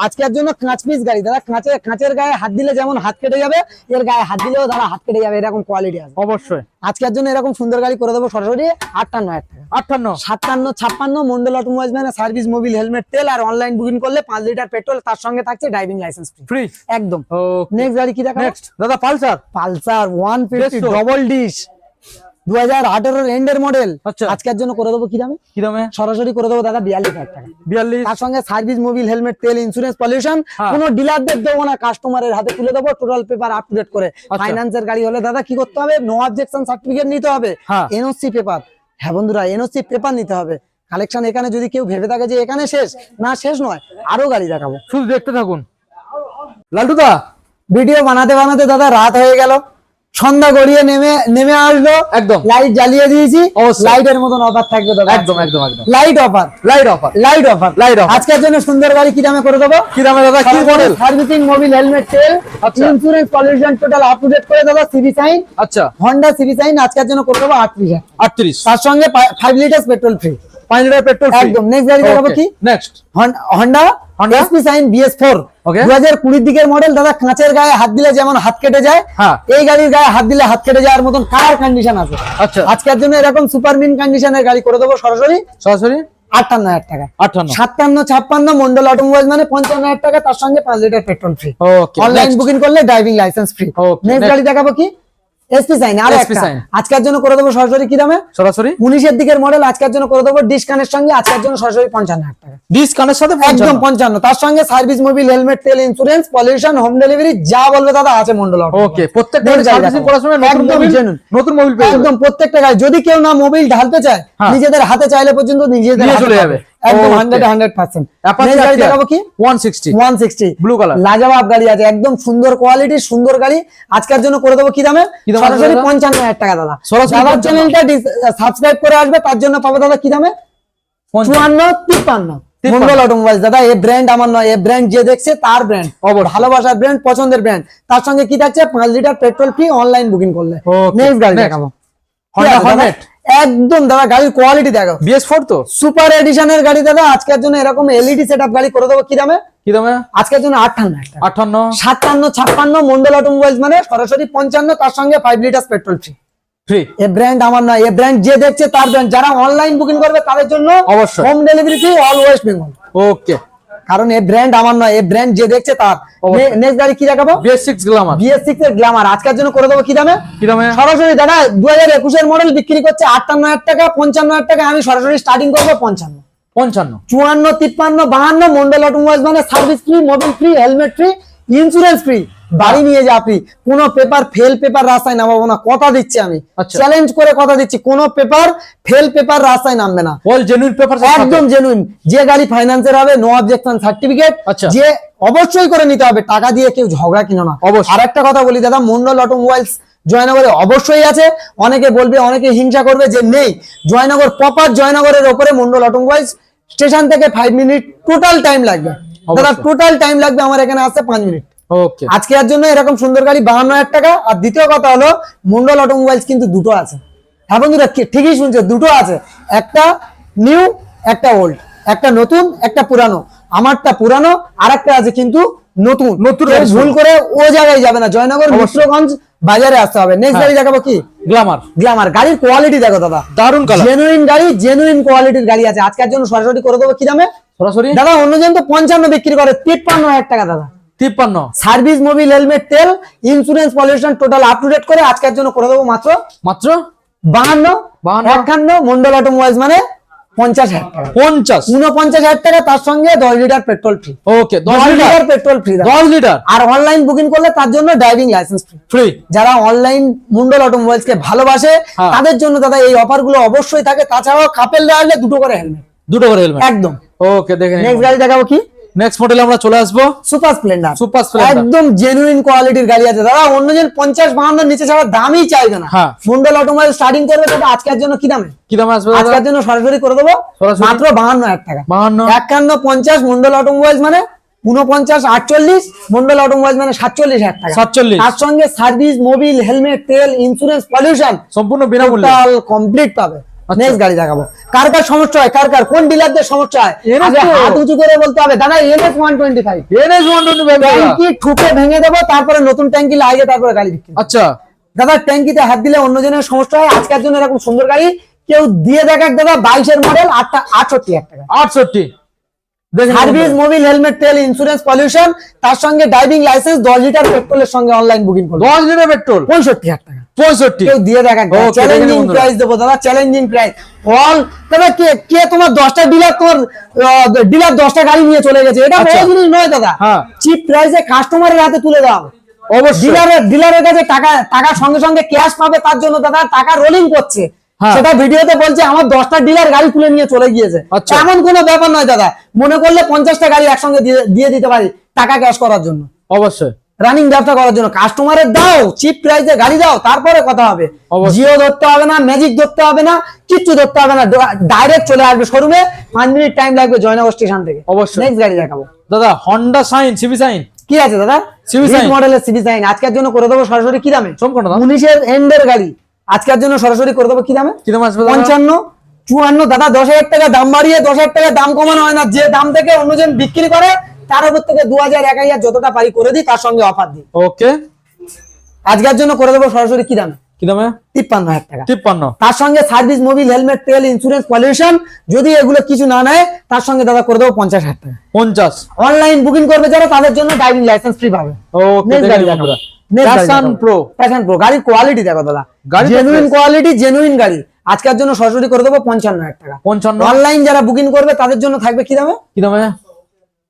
আজকের জন্য কাঁচ পিস গাড়ি। দাদা কাঁচে কাঁচের গায়ে হাত দিলে যেমন হাত কেটে যাবে এর গায়ে হাত দিলেও দাদা হাত কেটে যাবে এরকম কোয়ালিটি আছে। অবশ্যই। আজকের জন্য এরকম সুন্দর গাড়ি করে দেবো সরাসরি আটান্ন হাজার টাকা। আটান্ন। সাতান্ন ছাপ্পান্ন মন্ডল অটোমোবাইল মানে সার্ভিস মোবিল হেলমেট তেল আর অনলাইন বুকিং করলে পাঁচ লিটার পেট্রোল তার সঙ্গে থাকছে ড্রাইভিং লাইসেন্স ফ্রি ফ্রি একদম। নেক্সট গাড়ি কি দেখা নেক্সট দাদা Pulsar. Pulsar one fifty. Double disc দু হাজার আঠেরোর এন্ডের মডেল আচ্ছা। আজকের জন্য করে দেবো কি দামে? কি দামে? সরাসরি করে দেবো দাদা বিয়াল্লিশ হাজার টাকা। বিয়াল্লিশ। তার সঙ্গে সার্ভিস মোবিল হেলমেট তেল ইন্স্যুরেন্স পলিউশন হ্যাঁ। কোনো ডিলারদের দেবো না কাস্টমারের হাতে তুলে দেবো total paper up to date করে। আচ্ছা। ফাইন্যান্সের গাড়ি হলে দাদা কি করতে হবে? নো অবজেকশন সার্টিফিকেট নিতে হবে। এনওসি পেপার হ্যাঁ বন্ধুরা এনওসি পেপার নিতে হবে। কালেকশন এখানে যদি কেউ ভেবে থাকে যে এখানে শেষ না শেষ নয় আরও গাড়ি দেখাবো। শুধু দেখতে থাকুন। লালটুদা। ভিডিও বানাতে বানাতে দাদা রাত হয়ে গেল। সন্ধ্যা গড়িয়ে নেমে নেমে আসলো। একদম। লাইট জ্বালিয়ে দিয়েছি। লাইটের মতন অফার থাকবে একদম একদম একদম। Light offer light offer light offer light offer। আজকের জন্য সুন্দর গাড়ি কি দামে করে দেবো? কি দামে দাদা? কি মডেল সার্ভিসিং মোবিল হেলমেট তেল আচ্ছা। Insurance pollution total up to date করে দাদা সিবি সাইন আচ্ছা। হন্ডা সিবি সাইন আজকের জন্য করে দেবো আটত্রিশ আটত্রিশ। তার সঙ্গে ফাইভ লিটার পেট্রোল ফ্রি পাঁচ লিটার পেট্রোল একদম। নেক্সট গাড়ি দেখাবো কি? Next Honda Honda? SP shine BS four Okay. দু হাজার কুড়ির দিকের মডেল দাদা কাঁচের গায়ে হাত দিলে যেমন হাত কেটে যায় হ্যাঁ। এই গাড়ির গায়ে হাত দিলে হাত কেটে যাওয়ার মতন কার কন্ডিশন আছে? আচ্ছা। আজকের জন্য এরকম সুপার মিন কন্ডিশনের গাড়ি করে দেবো সরাসরি। সরাসরি? আটান্ন হাজার টাকা। আটান্ন। সাতান্ন ছাপ্পান্ন মন্ডল অটোমোবাইল মানে পঞ্চান্ন হাজার টাকা তার সঙ্গে পাঁচ litre petrol free online booking করলে ড্রাইভিং লাইসেন্স ফ্রি নেক্সট গাড়ি দেখাবো কি? এসপি সাইন আর একটা। আজকের জন্য করে দেবো সরাসরি কি দামে? সরাসরি? উনিশের দিকের মডেল আজকের জন্য করে দেবো ডিসকানের সঙ্গে আজকের জন্য সরাসরি পঞ্চান্ন হাজার টাকা। ডিসকাউন্টের সাথে একদম পঞ্চান্ন। তার সঙ্গে সার্ভিস মোবিল হেলমেট তেল ইন্স্যুরেন্স পলিউশন হোম ডেলিভারি যা বলবে দাদা আছে মন্ডল ওকে নতুন মোবিল একদম প্রত্যেকটা গাড়ি। যদি কেউ না মোবিল ঢালতে চায় হ্যাঁ। নিজেদের হাতে চাইলে পর্যন্ত নিজেদের চলে যাবে। একদম Okay. Hundred hundred percent Apache গাড়ি দেখাবো কি? 160 ওয়ান সিক্সটি Blue color। গাড়ি আছে একদম সুন্দর কোয়ালিটি সুন্দর গাড়ি। আজকের জন্য করে দেবো কি দামে? সরাসরি টাকা দাদা। সরাসরি চ্যানেলটা সাবস্ক্রাইব করে আসবে তার জন্য পাবো দাদা কি দামে? অটোমোবাইল দাদা এই ব্র্যান্ড আমার নয় এই ব্র্যান্ড যে দেখছে তার ব্র্যান্ড। ভালোবাসার ব্র্যান্ড পছন্দের ব্র্যান্ড তার সঙ্গে কি থাকছে? পাঁচ litre petrol free online booking করলে। নেক্সট গাড়ি. দেখাবো। একদম দাদা গাড়ির কোয়ালিটি দেখো। বিএস4 তো? সুপার এডিশনের গাড়ি দাদা আজকের জন্য এরকম এলইডি সেটআপ গাড়ি করে দেবো। কি দামে? কি দামে? আজকের জন্য আটান্ন 58 সাতান্ন ছাপ্পান্ন মন্ডল অটোমোবাইলস মানে সরাসরি পঞ্চান্ন তার সঙ্গে five litre petrol free free এ ব্র্যান্ড আমার এ ব্র্যান্ড যে দেখছে তার ব্র্যান্ড যারা অনলাইন বুকিং করবে তাদের জন্য অবশ্যই। Home delivery free all West Bengal okay কারণ এই ব্র্যান্ড আমার নয় এই ব্র্যান্ড যে দেখছে তার। নেক্সট গাড়ি কি দেখাবো? বিএস6 গ্ল্যামার বিএসিক্স এর গ্ল্যামার আজকের জন্য করে দেবো কি দামে? কি দামে? সরাসরি দাদা দু হাজার একুশের মডেল বিক্রি করছে আটান্ন হাজার টাকা পঞ্চান্ন হাজার টাকা। আমি সরাসরি স্টার্টিং করব 55 55 চুয়ান্ন তিপ্পান্ন বাহান্ন মন্ডল অটোমোবাইলস মানে service free mobil free helmet free insurance free বাড়ি নিয়ে যা ফ্রি কোনো পেপার ফেল পেপার রাস্তায় নামাবো না কথা দিচ্ছি আমি। চ্যালেঞ্জ করে কথা দিচ্ছি কোনো পেপার ফেল পেপার রাস্তায় নামবে না। অল জেনুইন পেপার একদম জেনুইন যে গাড়ি ফাইন্যান্সের হবে নো অবজেকশন সার্টিফিকেট। যে অবশ্যই করে নিতে হবে টাকা দিয়ে কেউ ঝগড়া কিনো না। অবশ্যই। আর একটা কথা বলি দাদা মন্ডল অটোমোবাইলস জয়নগরে অবশ্যই আছে। অনেকে বলবে অনেকে হিংসা করবে যে নেই। জয়নগর প্রপার জয়নগরের ওপরে মন্ডল অটোমোবাইলস স্টেশন থেকে ফাইভ মিনিট টোটাল টাইম লাগবে। দাদা টোটাল টাইম লাগবে আমার এখানে আসতে পাঁচ মিনিট ওকে আজকে এর জন্য এরকম সুন্দর গাড়ি বাহান্ন হাজার টাকা। আর দ্বিতীয় কথা হলো মন্ডল অটোমোবাইলস কিন্তু দুটো আছে। হ্যাঁ বন্ধুরা ঠিকই শুনছে দুটো আছে। একটা নিউ একটা ওল্ড একটা নতুন একটা পুরানো। আমারটা পুরানো আর একটা আছে কিন্তু নতুন। নতুন ভুল করে ও জায়গায় যাবে না। জয়নগর মিশ্রগঞ্জ বাজারে আসতে হবে। নেক্সট হ্যাঁ। গাড়ি দেখাবো কি? গ্ল্যামার গ্ল্যামার গাড়ির কোয়ালিটি দেখো দাদা। দারুণ জেনুইন গাড়ি জেনুইন কোয়ালিটির গাড়ি আছে। আজকের জন্য সরাসরি করে দেবো। কি দামে? সরাসরি? দাদা অন্যজন তো পঞ্চান্ন বিক্রি করে। তিপ্পান্ন হাজার টাকা দাদা। তিপ্পান্ন। সার্ভিস মোবিল হেলমেট তেল insurance pollution total up to date করে আজকের জন্য করে দেবো মাত্র মাত্র? বাহান্ন বাহান্ন। একান্ন মন্ডল অটোমোবাইলস মানে পঞ্চাশ হাজার। পঞ্চাশ। উনপঞ্চাশ হাজার টাকা তার সঙ্গে দশ লিটার পেট্রোল ফ্রি ওকে দশ লিটার। পেট্রোল ফ্রি দশ লিটার। আর অনলাইন বুকিং করলে তার জন্য ড্রাইভিং লাইসেন্স ফ্রি ফ্রি যারা অনলাইন মুন্ডল অটোমোবাইলস কে ভালোবাসে হ্যাঁ। তাদের জন্য দাদা এই অফারগুলো অবশ্যই থাকে। তাছাড়াও কাপেল আসলে দুটো করে হেলমেট দুটো করে হেলমেট একদম। ওকে দেখে নেক্সট গাড়ি দেখাবো কি? নেক্সট মডেলে আমরা চলে আসব। সুপার স্প্লেন্ডার সুপার স্প্লেন্ডার একদম জেনুইন কোয়ালিটির গাড়ি আছে। দাদা অন্যজন পঞ্চাশ বাহান্ন নিচে ছাড়া দামই চাইবে না। হ্যাঁ। মুন্ডল অটোমোবাইল স্টার্টিং করবে আজকের জন্য কি দামে? কি দামে আসবে আজকের জন্য সরাসরি করে দেবো। মাত্র বাহান্ন হাজার টাকা। বাহান্ন? একান্ন পঞ্চাশ মন্ডল অটোমোবাইলস মানে উনপঞ্চাশ আটচল্লিশ মন্ডল অটোমোবাইলস মানে সাতচল্লিশ হাজার টাকা। সাতচল্লিশ। তার সঙ্গে সার্ভিস মোবিল হেলমেট তেল ইন্স্যুরেন্স পলিউশন সম্পূর্ণ বিনামূল্যে। কমপ্লিট পাবে। নেক্সট গাড়ি দেখাবো। কার কার সমস্যা হয়? কার কার? কোন ডিলারদের সমস্যা হয়। হাত উঁচু করে বলতে হবে। দাদা NS one twenty five NS one twenty ট্যাঙ্কি ঠুকে ভেঙে দেবো তারপরে নতুন ট্যাঙ্কি লাগিয়ে তারপরে গাড়ি বিক্রি আচ্ছা। দাদা ট্যাঙ্কিতে হাত দিলে অন্যজনের সমস্যা হয়। আজকের জন্য এরকম সুন্দর গাড়ি। কেউ দিয়ে দেখাক দাদা বাইশের মডেল আটটা আটষট্টি হাজার টাকা। আটষট্টি। সার্ভিস মোবিল হেলমেট তেল ইন্স্যুরেন্স পলিউশন তার সঙ্গে ড্রাইভিং লাইসেন্স দশ লিটার পেট্রোলের সঙ্গে অনলাইন বুকিং করব। দশ লিটার পেট্রোল পঁয়ষট্টি হাজার টাকা। পঁয়ষট্টি। কেউ দিয়ে দেখ Okay, দেখে নিন চ্যালেঞ্জিং প্রাইস দেবো দাদা চ্যালেঞ্জিং প্রাইস অল দাদা কে কে তোমার দশটা ডিলার তোমার ডিলার দশটা গাড়ি নিয়ে চলে গেছে? এটা বড়। জিনিস নয় দাদা। চিপ প্রাইসে কাস্টমারের হাতে তুলে দাও। অবশ্যই। ডিলারের ডিলারের কাছে টাকা টাকা সঙ্গে সঙ্গে ক্যাশ পাবে তার জন্য দাদা টাকা রোলিং করছে। হ্যাঁ। সেটা ভিডিওতে বলছে আমার দশটা ডিলার গাড়ি তুলে নিয়ে চলে গিয়েছে। আচ্ছা। এমন কোনো ব্যাপার নয় দাদা। মনে করলে পঞ্চাশটা গাড়ি একসঙ্গে দিয়ে দিতে পারি টাকা ক্যাশ করার জন্য। অবশ্যই। রানিং ব্যবসা করার জন্য কাস্টমারের দাও চিপ প্রাইসে গাড়ি দাও তারপরে কথা হবে। জিও ধরতে হবে না ম্যাজিক ধরতে হবে না কিচ্ছু ধরতে হবে না ডাইরেক্ট চলে আসবে শোরুমে পাঁচ মিনিট টাইম লাগবে জয়নগর স্টেশন থেকে। অবশ্যই। নেক্সট গাড়ি দেখাবো। দাদা হন্ডা সাইন সিবি সাইন কি আছে দাদা? CV sign। মডেলের সিবি সাইন আজকের জন্য করে দেবো সরাসরি কি দামে? উনিশের এন্ডের গাড়ি। আজকের জন্য সরাসরি করে দেবো কি দামে? কি দাম আসবে? পঞ্চান্ন। চুয়ান্ন। দাদা দশ হাজার টাকা দাম বাড়িয়ে দশ হাজার টাকা দাম কমানো হয় না। যে দাম থেকে অন্যজন বিক্রি করে তার উপর থেকে দু হাজার এক হাজার যতটা পারি করে দিই তার সঙ্গে অফার দিই। ওকে আজকের জন্য করে দেবো সরাসরি কি দামে? কি দামে তিপ্পান্ন হাজার টাকা। তিপ্পান্ন। তার সঙ্গে সার্ভিস মোবিল হেলমেট তেল ইন্স্যুরেন্স পলিউশন যদি এগুলো কিছু না নেয় তার সঙ্গে দাদা করে দেবো পঞ্চাশ হাজার টাকা। পঞ্চাশ। অনলাইন বুকিং করবে যারা তাদের জন্য ড্রাইভিং লাইসেন্স ফ্রি পাবে। প্যাশন প্রো প্যাশন প্রো গাড়ির কোয়ালিটি দেখো দাদা। গাড়ি জেনুইন কোয়ালিটি জেনুইন গাড়ি। আজকের জন্য সরাসরি করে দেবো পঞ্চান্ন হাজার টাকা। পঞ্চান্ন। অনলাইন যারা বুকিং করবে তাদের জন্য থাকবে কি দামে? কি দামে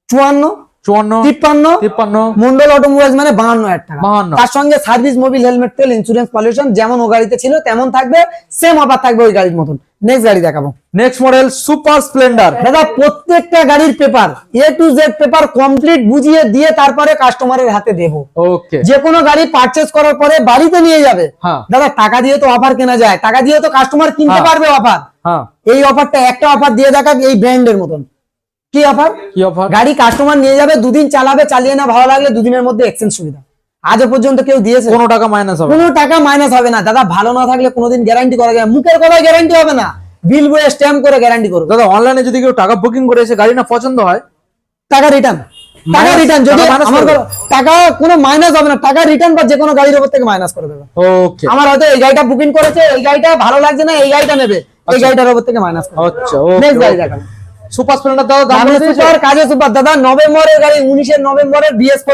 চুয়ান্ন চুয়ান্ন তিপ্পান্ন তিপ্পান্ন। মন্ডল অটোমোবাইলস মানে বাহান্ন হাজার টাকা। 52 তার সঙ্গে সার্ভিস মোবিল হেলমেট তেল ইন্স্যুরেন্স পলিউশন যেমন ও গাড়িতে ছিল তেমন থাকবে সেম অফার থাকবে ওই গাড়ির মতন। নেক্সট গাড়ি দেখাবো। নেক্সট মডেল সুপার স্প্লেন্ডার দাদা প্রত্যেকটা গাড়ির paper A to Z paper complete বুঝিয়ে দিয়ে তারপরে কাস্টমারের হাতে দেবো। ওকে যে কোনো গাড়ি পারচেস করার পরে বাড়িতে নিয়ে যাবে। হ্যাঁ। দাদা টাকা দিয়ে তো অফার কেনা যায়। টাকা দিয়ে তো কাস্টমার কিনতে হ্যাঁ। পারবে অফার হ্যাঁ। এই অফারটা একটা অফার দিয়ে দেখা এই ব্র্যান্ডের মতন। কি অফার কি অফার গাড়ি কাস্টমার নিয়ে যাবে দুদিন চালাবে চালিয়ে না ভালো লাগলে দুদিনের মধ্যে এক্সচেঞ্জ সুবিধা। আজও পর্যন্ত কেউ দিয়েছে? কোনো টাকা মাইনাস হবে কোনো টাকা মাইনাস হবে না। দাদা ভালো না থাকলে কোনোদিন গ্যারান্টি করা যায় মুখের কথায় গ্যারান্টি হবে না। বিল বয়ে স্ট্যাম্প করে গ্যারান্টি করবে। দাদা অনলাইনে যদি কেউ টাকা বুকিং করে এসে গাড়ি না পছন্দ হয়? টাকা রিটার্ন টাকা রিটার্ন যদি টাকা আমার টাকা কোনো মাইনাস হবে না। টাকা রিটার্ন বা যে কোনো গাড়ির উপর থেকে মাইনাস করে দেবে। ওকে আমার হয়তো এই গাড়িটা বুকিং করেছে এই গাড়িটা ভালো লাগছে না এই গাড়িটা নেবে। এই আচ্ছা। গাড়িটার উপর থেকে মাইনাস করে আচ্ছা নেক্সট গাড়ি ওকে দেখাবো সুপার স্প্লেন্ডার দাদা দাম? সুপার কাজে সুপার। দাদা নভেম্বরের গাড়ি নভেম্বরের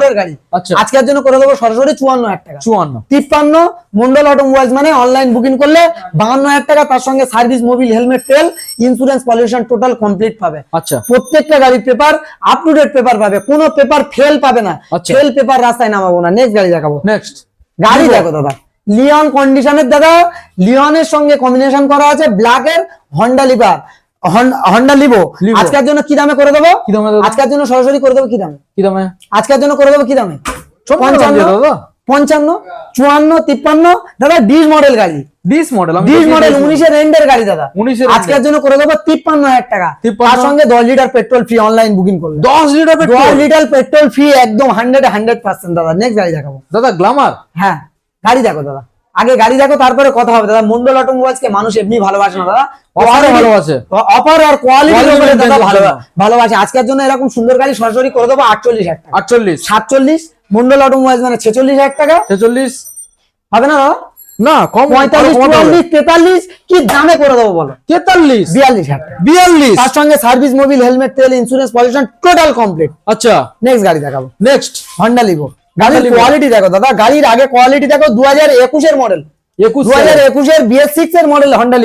এর গাড়ি। আচ্ছা। আজকের জন্য করে দেবো সরাসরি চুয়ান্ন হাজার টাকা। চুয়ান্ন। তিপ্পান্ন মন্ডল অটোমোবাইলস মানে অনলাইন বুকিং করলে বাহান্ন হাজার টাকা তার সঙ্গে সার্ভিস মোবিল হেলমেট তেল ইন্স্যুরেন্স পলিউশন টোটাল কমপ্লিট পাবে। আচ্ছা। প্রত্যেকটা গাড়ির paper up to date paper পাবে। কোনো পেপার ফেল পাবে না। আচ্ছা। ফেল পেপার রাস্তায় নামাবো না। নেক্সট গাড়ি দেখাবো। নেক্সট গাড়ি দেখো দাদা। লিওন কন্ডিশনের দাদা লিওনের সঙ্গে কম্বিনেশন করা আছে ব্ল্যাক এর হন্ডা লিভার হন্ডা লিবো। আজকের জন্য কি দামে করে দেবো? কি দামে আজকের জন্য সরাসরি করে দেবো কি দামে? কি দামে? আজকের জন্য করে দেবো কি দামে? পঞ্চান্ন পঞ্চান্ন চুয়ান্ন তিপ্পান্ন দাদা ডিস মডেল গাড়ি। Disc model disc model. উনিশের এন্ডের গাড়ি দাদা। 19 এর আজকের জন্য করে দেবো তিপ্পান্ন হাজার টাকা। তার সঙ্গে দশ litre petrol free online booking করলে দশ লিটার দশ লিটার পেট্রোল ফ্রি একদম হান্ড্রেড হান্ড্রেড পার্সেন্ট দাদা। নেক্সট গাড়ি দেখাবো। দাদা গ্লামার হ্যাঁ। গাড়ি দেখো দাদা। আগে গাড়ি দেখো তারপরে কথা হবে। দাদা মন্ডল অটোমোবাইলস কে মানুষ এমনি ভালোবাসে না দাদা। ভালোবাসে। অফার আর Quality দাদা ভালো ভালোবাসে। আজকের জন্য এরকম সুন্দর গাড়ি সরাসরি করে দেবো আটচল্লিশ হাজার টাকা। আটচল্লিশ। সাতচল্লিশ। মন্ডল অটোমোবাইলস মানে ছেচল্লিশ হাজার টাকা। ছেচল্লিশ। হবে না দাদা? না কম পঁয়তাল্লিশ চুয়াল্লিশ তেতাল্লিশ কি দামে করে দেবো বলো? তেতাল্লিশ। বিয়াল্লিশ বিয়াল্লিশ। তার সঙ্গে সার্ভিস মোবিল হেলমেট তেল ইন্স্যুরেন্স পলিউশন টোটাল কমপ্লিট আচ্ছা। নেক্সট গাড়ি দেখাবো। নেক্সট হন্ডা লিভো গাড়ির। কোয়ালিটি দেখো দাদা গাড়ির আগে কোয়ালিটি দেখো দু হাজার একুশের? মডেল মডেল হন্ডা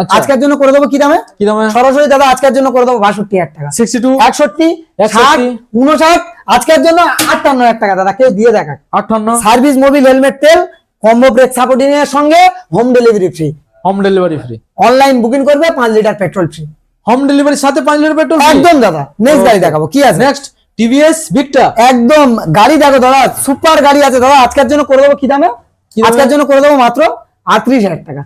আচ্ছা। আজকের জন্য করে দেবো কি দামে? কি দামে? সরাসরি দাদা আজকের জন্য করে দেবো বাষট্টি হাজার টাকা। সিক্সটি টু একষট্টি ষাট উনষাট আজকের জন্য আটান্ন হাজার টাকা দাদা কেউ দিয়ে দেখা আটান্ন? সার্ভিস মোবিল হেলমেট তেল কম্বো ব্রেক সাপোর্টিং এর সঙ্গে home delivery free home delivery free online booking করবে পাঁচ লিটার পেট্রোল ফ্রি হোম ডেলিভারির সাথে পাঁচ লিটার পেট্রোল একদম দাদা নেক্সট গাড়ি দেখাবো কি আছে? নেক্সট টিভিএস ভিক্টা একদম গাড়ি দেখো দাদা সুপার গাড়ি আছে দাদা। আজকের জন্য করে দেবো কি দামে? আজকের জন্য করে দেবো মাত্র আটত্রিশ হাজার টাকা।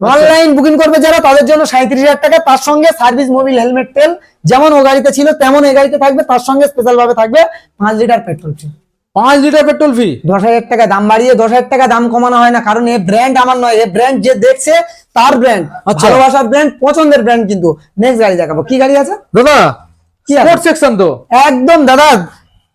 অনলাইন বুকিং করবে যারা তাদের জন্য সাঁত্রিশ হাজার টাকা। তার সঙ্গে সার্ভিস মোবিল হেলমেট তেল যেমন ও গাড়িতে ছিল তেমন এই গাড়িতে থাকবে। তার সঙ্গে স্পেশাল ভাবে থাকবে পাঁচ লিটার পেট্রোল ফ্রি পাঁচ লিটার পেট্রোল ফ্রি দশ হাজার টাকা দাম বাড়িয়ে দশ হাজার টাকা দাম কমানো হয় না কারণ এই ব্র্যান্ড আমার নয়। এই ব্র্যান্ড যে দেখছে তার ব্র্যান্ড আচ্ছা। ভালোবাসার ব্র্যান্ড পছন্দের ব্র্যান্ড কিন্তু। নেক্সট গাড়ি দেখাবো। কি গাড়ি আছে? দাদা কি আছে? স্পোর্ট সেকশন তো। একদম দাদা।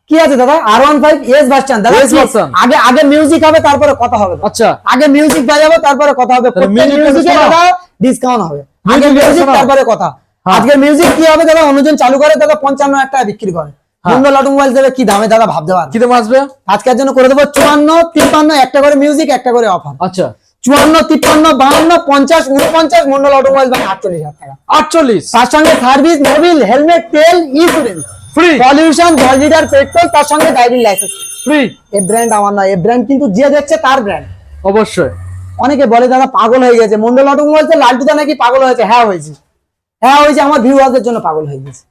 কি আছে দাদা? R one five S version দাদা কি? আগে আগে মিউজিক হবে তারপরে কথা হবে আচ্ছা। আগে মিউজিক বাজাবো তারপরে কথা হবে। মিউজিকে দাদা ডিসকাউন্ট হবে। আগে মিউজিক তারপরে কথা। হ্যাঁ। আজকে মিউজিক কি হবে দাদা? অনুজন চালু করে দাদা পঞ্চান্ন হাজার টাকা বিক্রি করে। মন্ডল অটোমোবাইল দেবে কি দামে দাদা ভাবতে পারবে? কি দাম আসবে? আজকের জন্য করে দেবো চুয়ান্ন তিপ্পান্ন একটা করে মিউজিক একটা করে অফার আচ্ছা। চুয়ান্ন তিপ্পান্ন বাহান্ন পঞ্চাশ উনপঞ্চাশ মন্ডল অটোমোবাইল মানে আটচল্লিশ হাজার টাকা। আটচল্লিশ। তার সঙ্গে সার্ভিস মোবিল হেলমেট তেল ইন্স্যুরেন্স ফ্রি পলিউশন দশ লিটার পেট্রোল তার সঙ্গে ড্রাইভিং লাইসেন্স ফ্রি এই ব্র্যান্ড আমার নয় এই ব্র্যান্ড কিন্তু যে দেখছে তার ব্র্যান্ড অবশ্যই। অনেকে বলে দাদা পাগল হয়ে গেছে। মন্ডল অটোমোবাইলস লালটুদা নাকি পাগল হয়েছে? হ্যাঁ হয়েছে। হ্যাঁ হয়েছে আমার ভিউয়ারদের জন্য পাগল হয়ে গেছে।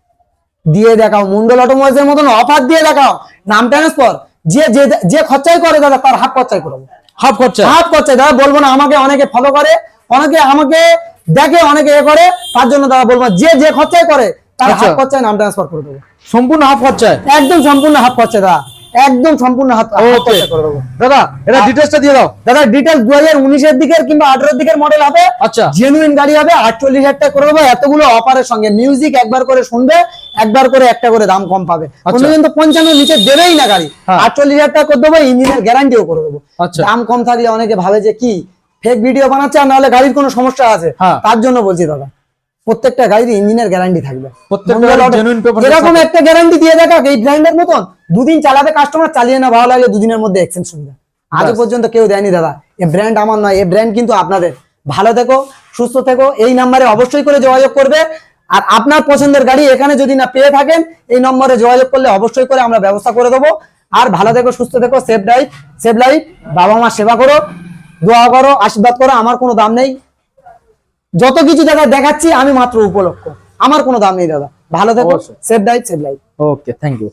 দিয়ে দেখাও মন্ডল অটোমোবাইলস এর মতন অফার দিয়ে দেখাও। নাম ট্রান্সফার যে যে যে খরচাই করে দাদা তার হাফ খরচাই করব হাফ খরচা হাফ খরচা দাদা বলব না আমাকে অনেকে ফলো করে অনেকে আমাকে দেখে অনেকে এ করে তার জন্য দাদা বলব যে যে খরচায় করে তার আচ্ছা। হাফ খরচায় নাম ট্রান্সফার করে দেবো। সম্পূর্ণ হাফ খরচায় একদম সম্পূর্ণ হাফ খরচা দাদা একদম সম্পূর্ণ দেবো। দাদা এটা ডিটেলসটা দিয়ে দাও। দাদা ডিটেলস দু হাজার উনিশের দিকের কিংবা আঠারোর দিকের মডেল হবে। আচ্ছা। জেনুইন গাড়ি হবে আটচল্লিশ হাজার টাকা করে দেবো। এতগুলো অফারের সঙ্গে মিউজিক একবার করে শুনবে একবার করে একটা করে দাম কম পাবে। আচ্ছা। পঞ্চান্ন নিচে দেবেই না গাড়ি। হ্যাঁ। আটচল্লিশ হাজার টাকা করে দেবো ইঞ্জিনের গ্যারান্টিও করে দেবো। আচ্ছা। দাম কম থাকলে অনেকে ভাবে যে কি ফেক ভিডিও বানাচ্ছে আর নাহলে গাড়ির কোনো সমস্যা আছে। হ্যাঁ। তার জন্য বলছি দাদা। প্রত্যেকটা গাড়ির ইঞ্জিনের গ্যারান্টি থাকবে। এরকম একটা গ্যারান্টি দিয়ে দেখা এই ব্র্যান্ডের মতন দুদিন চালাবে কাস্টমার চালিয়ে না ভালো লাগলে দুদিনের মধ্যে এক্সচেঞ্জ শুনবে। ব্যাস। পর্যন্ত কেউ দেয়নি দাদা। এই ব্র্যান্ড আমার নয় এই ব্র্যান্ড কিন্তু আপনাদের। ভালো থেকো সুস্থ থেকো এই নাম্বারে অবশ্যই করে যোগাযোগ করবে। আর আপনার পছন্দের গাড়ি এখানে যদি না পেয়ে থাকেন এই নম্বরে যোগাযোগ করলে অবশ্যই করে আমরা ব্যবস্থা করে দেবো। আর ভালো থেকো সুস্থ থেকো সেফ লাইফ সেফ লাইফ বাবা মা সেবা করো দোয়া করো আশীর্বাদ করো আমার কোনো দাম নেই। যত কিছু দাদা দেখাচ্ছি আমি মাত্র উপলক্ষ। আমার কোনো দাম নেই দাদা। ভালো থাকো। Safe life safe life okay thank you